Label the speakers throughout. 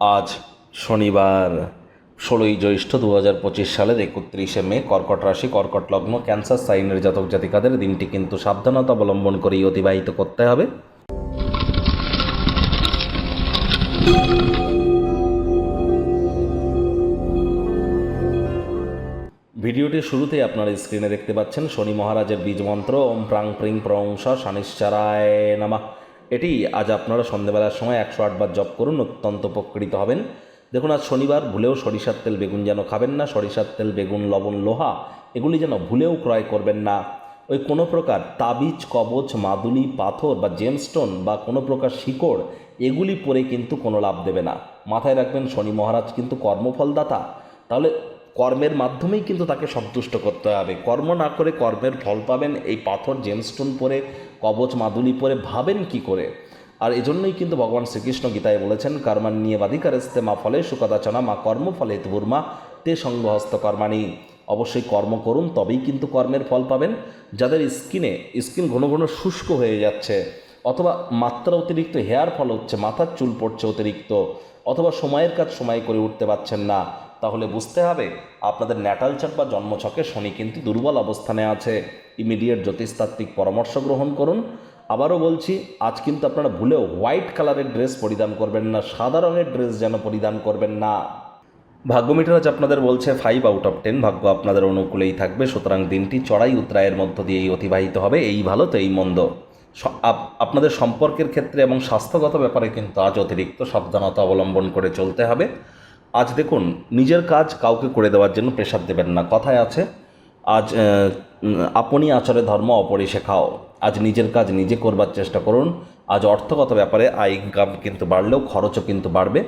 Speaker 1: আজ শনিবার, ষোলোই জ্যৈষ্ঠ দু হাজার পঁচিশ সালের একত্রিশে মে, কর্কট রাশি, কর্কট লগ্ন, ক্যান্সার, সাইনের জাতক জাতিকাদের দিনটি কিন্তু সাবধানতা অবলম্বন করেই অতিবাহিত করতে হবে। ভিডিওটির শুরুতে আপনারা স্ক্রিনে দেখতে পাচ্ছেন শনি মহারাজের বীজ মন্ত্র, ওম প্রাং প্রিং প্রংস শানিশ্চারায় নামা। এটি আজ আপনারা সন্ধ্যেবেলার সময় একশো আটবার জপ করুন, অত্যন্ত উপকৃত হবেন। দেখুন, আজ শনিবার, ভুলেও সরিষার তেল বেগুন যেন খাবেন না, সরিষার তেল, বেগুন, লবণ, লোহা, এগুলি যেন ভুলেও ক্রয় করবেন না। ওই কোনো প্রকার তাবিজ, কবচ, মাদুলি, পাথর বা জেমস্টোন বা কোনো প্রকার শিকড়, এগুলি পরে কিন্তু কোনো লাভ দেবে না। মাথায় রাখবেন, শনি মহারাজ কিন্তু কর্মফলদাতা। তাহলে কর্মের মাধ্যমেই কিন্তু তাকে সন্তুষ্ট করতে হবে। কর্ম না করে কর্মের ফল পাবেন, এই পাথর জেমস্টোন পরে, কবচ, মাদুলি পরে ভাবেন কি করে? আর এজন্যই কিন্তু ভগবান শ্রীকৃষ্ণ গীতায় বলেছেন কর্মান নিয়ে বাধিকারস্তে মা ফলে সুকদাচনা মা কর্ম কর্মফলে তুর্মা তে সঙ্গহস্ত কর্মাণী। অবশ্যই কর্ম করুন, তবেই কিন্তু কর্মের ফল পাবেন। যাদের স্কিনে, স্কিন ঘন ঘন শুষ্ক হয়ে যাচ্ছে, অথবা মাত্রা অতিরিক্ত, হেয়ার ফল হচ্ছে, মাথার চুল পড়ছে অতিরিক্ত অথবা সময়ের কাজ সময় করে উঠতে পারছেন না, তাহলে বুঝতে হবে আপনাদের ন্যাটাল চার্ট বা জন্মছকে শনি কিন্তু দুর্বল অবস্থানে আছে। ইমিডিয়েট জ্যোতিষতাত্ত্বিক পরামর্শ গ্রহণ করুন। আবারও বলছি, আজ কিন্তু আপনারা ভুলেও হোয়াইট কালারের ড্রেস পরিধান করবেন না, সাদা রঙের ড্রেস যেন পরিধান করবেন না। ভাগ্য মিটার আজ আপনাদের বলছে ফাইভ আউট অফ টেন ভাগ্য আপনাদের অনুকূলেই থাকবে, সুতরাং দিনটি চড়াই উত্তরায়ের মধ্য দিয়েই অতিবাহিত হবে, এই ভালো তো এই মন্দ। আপনাদের সম্পর্কের ক্ষেত্রে এবং স্বাস্থ্যগত ব্যাপারে কিন্তু আজ অতিরিক্ত সাবধানতা অবলম্বন করে চলতে হবে। আজ দেখুন, নিজের কাজ কাউকে করে দেওয়ার জন্য প্রেশার দেবেন না। কথায় আছে, আজ আপনি আচরে ধর্ম অপরে শেখাও আজ নিজের কাজ নিজে করবার চেষ্টা করুন। আজ অর্থগত ব্যাপারে আয় ইনকাম কিন্তু বাড়লেও খরচও কিন্তু বাড়বে।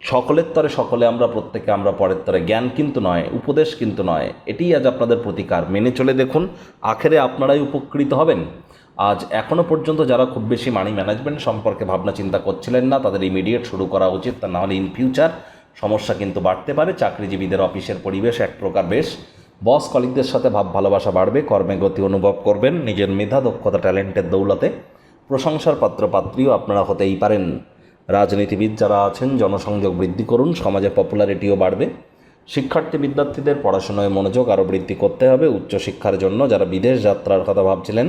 Speaker 1: সকলের তরে সকলে আমরা, প্রত্যেকে আমরা, পরের তরে জ্ঞান কিন্তু নয়, উপদেশ কিন্তু নয়। এটিই আজ আপনাদের প্রতিকার। মেনে চলে দেখুন, আখেরে আপনারাই উপকৃত হবেন। আজ এখনও পর্যন্ত যারা খুব বেশি মানি ম্যানেজমেন্ট সম্পর্কে ভাবনা চিন্তা করছিলেন না, তাদের ইমিডিয়েট শুরু করা উচিত। তা নাহলে ইন ফিউচার সমস্যা কিন্তু বাড়তে পারে। চাকরিজীবীদের অফিসের পরিবেশ এক প্রকার বেশ। বস কলিকদের সাথে ভাব ভালোবাসা বাড়বে, কর্মে গতি অনুভব করবেন, নিজের মেধা, দক্ষতা ট্যালেন্টের দৌলতে। প্রশংসার পাত্র পাত্রীও আপনারা হতেই পারেন। রাজনীতিবিদ যারা আছেন, জনসংযোগ বৃদ্ধি করুন, সমাজে পপুলারিটিও বাড়বে। শিক্ষার্থী বিদ্যার্থীদের পড়াশোনায় মনোযোগ আরও বৃদ্ধি করতে হবে। উচ্চশিক্ষার জন্য যারা বিদেশ যাত্রার কথা ভাবছিলেন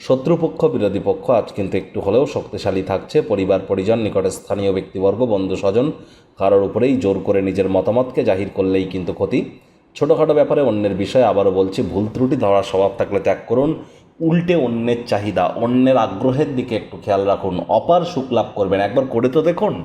Speaker 1: শত্রুপক্ষ, বিরোধী পক্ষ আজ কিন্তু একটু হলেও শক্তিশালী থাকছে। পরিবার, পরিজন, নিকটে স্থানীয় ব্যক্তিবর্গ, বন্ধু, স্বজন, কারোর উপরেই জোর করে নিজের মতামতকে জাহির করলেই কিন্তু ক্ষতি। ছোটোখাটো ব্যাপারে অন্যের বিষয়ে আবারও বলছি, ভুল ত্রুটি ধরার স্বভাব থাকলে ত্যাগ করুন। উল্টে অন্যের চাহিদা, অন্যের আগ্রহের দিকে একটু খেয়াল রাখুন। অপার সুখ লাভ করবেন। একবার করে তো দেখুন।